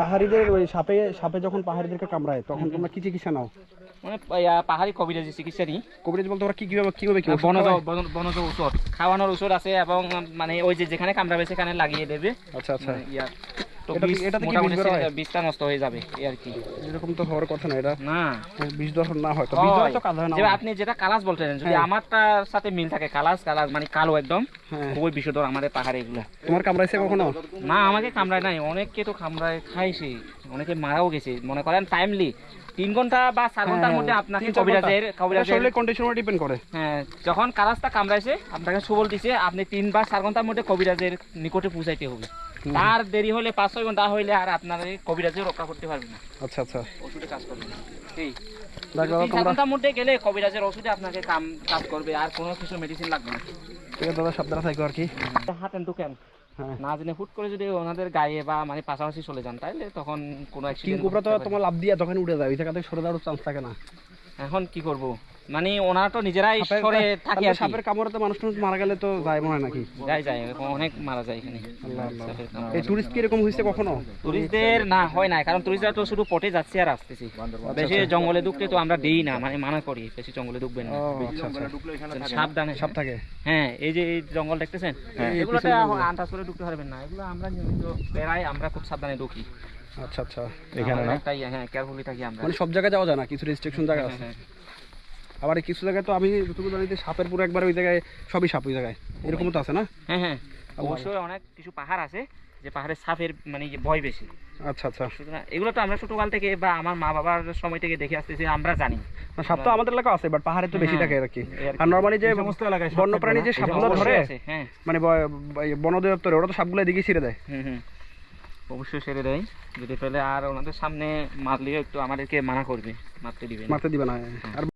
পাহাড়িদের ওই সাপে সাপে যখন পাহাড়িদেরকে কামড়ায় তখন তোমরা কি চিকিৎসা নাও? মানে পাহাড়ি কবিরাজি চিকিৎসা নিই। কবিরাজ বলতে ওরা কি কীভাবে কীভাবে কি বনজ বনজ ওষুধ খাওয়ানোর ওষুধ আছে এবং মানে ওই যে যেখানে কামড়াবে সেখানে লাগিয়ে দেবে। আচ্ছা আচ্ছা। মানে ইয়া, তো এটাতে মোটামুটি বীজ বের হয়? সে- বীজটা নষ্ট হয়ে যাবে এই আর কি। এরকম তো হওয়ার কথা না এটা না। বিষ দর্শন না হয় তো। বিষ তো কাজ না আপনি যেটা কালাস বলতেন যদি হ্যাঁ। আমারটার সাথে মিল থাকে কালাস কালাস মানে কালো একদম হ্যাঁ। খুবই বিষধর আমাদের পাহাড়ে এগুলো। তোমার কামড়াইছে কখনো? না আমাকে কামড়ায় নাই অনেককে তো কামড়ায় খাইছে অনেকে মারাও গেছে মনে করেন টাইমলি তিন ঘণ্টা বা চার ঘণ্টার মধ্যে আপনাকে হ্যাঁ, তিন চার কবিরাজের কবিরাজের শরীরের কন্ডিশনের ডিপেন্ড করে। হ্যাঁ যখন কালাসটা কামড়াইছে আপনাকে সবল দিছে আপনি তিন বা চার ঘণ্টার মধ্যে কবিরাজের নিকটে পৌঁছাইতে হবে। তার দেরি হলে পাঁচ ছয় ঘণ্টা হইলে আর আপনার কবিরাজে রক্ষা করতে পারবে না। আচ্ছা আচ্ছা। ওষুধে কাজ করবে না। এই দেখ দাদা তিন চার তোমরা ঘণ্টার মধ্যে গেলে কবিরাজের ওষুধে আপনাকে কাম কাজ করবে আর কোনো কিছু মেডিসিন লাগবে না। ঠিক আছে দাদা সাবধানে থাকো আর কি। হাতেন ঢুকেন হ্যাঁ। না জেনে হুট করে যদি ওনাদের গায়ে বা মানে পাশাপাশি চলে যান তাইলে তখন কোনো তো তোমার লাভ দিয়ে তখন উড়ে যায় ওই জায়গা থেকে সরে যাওয়ার চান্স থাকে না। এখন কি করব? মানে ওনারা তো নিজেরাই সরে থাকে আর সাপের কামড়ে তো মানুষ মারা গেলে তো যায় মনে নাকি? যায় যায় অনেক মারা যায় এখানে। এই টুরিস্ট কি এরকম হয়েছে কখনো? টুরিস্টদের না হয় না কারণ টুরিস্টরা তো শুধু পটে যাচ্ছে আর আসতেছি। বেশি জঙ্গলে ঢুকতে তো আমরা দেই না মানে মানা করি বেশি জঙ্গলে ঢুকবেন না। আচ্ছা আচ্ছা। সাবধানে। সাপ থাকে? হ্যাঁ এই যে এই জঙ্গল দেখতেছেন? হ্যাঁ, এগুলোতে আন্দাজ করে ঢুকতে পারবেন না। এগুলো আমরা নিয়মিত বেড়াই আমরা খুব সাবধানে ঢুকি। আচ্ছা আচ্ছা। এখানে একটা ইয়ে, হ্যাঁ কেয়ারফুলি থাকি আমরা। মানে সব জায়গায় যাওয়া যায় না? কিছু রেস্ট্রিকশন জায়গা আছে? হ্যাঁ, আবার কিছু জায়গায় তো আমি যতটুকু জানি যে সাপের পুরো একবার ওই জায়গায় সবই সাপ ওই জায়গায়। এরকম তো আছে না? হ্যাঁ হ্যাঁ। অবশ্যই অনেক কিছু পাহাড় আছে যে পাহাড়ের সাপের মানে ইয়ে ভয় বেশি। আচ্ছা আচ্ছা। সুতরাং এগুলো তো আমরা ছোটকাল থেকে বা আমার মা বাবার সময় থেকে দেখে আসতেছি আমরা জানি। সাপ তো আমাদের এলাকা আছে বাট পাহাড়ে তো বেশি হ্যাঁ, থাকে আর কি। আর নর্মালি যে সমস্ত এলাকায় বন্যপ্রাণী যে সাপগুলো ধরে হ্যাঁ। মানে বন অধিদপ্তরে ওরা তো সাপগুলো এদিকে ছিঁড়ে দেয়। হুম হুম। অবশ্যই সেরে দেয়। যদি পেলে আর ওনাদের সামনে মারলেও একটু আমাদেরকে মানা করবে মারতে দিবে না। মারতে দিবে না আর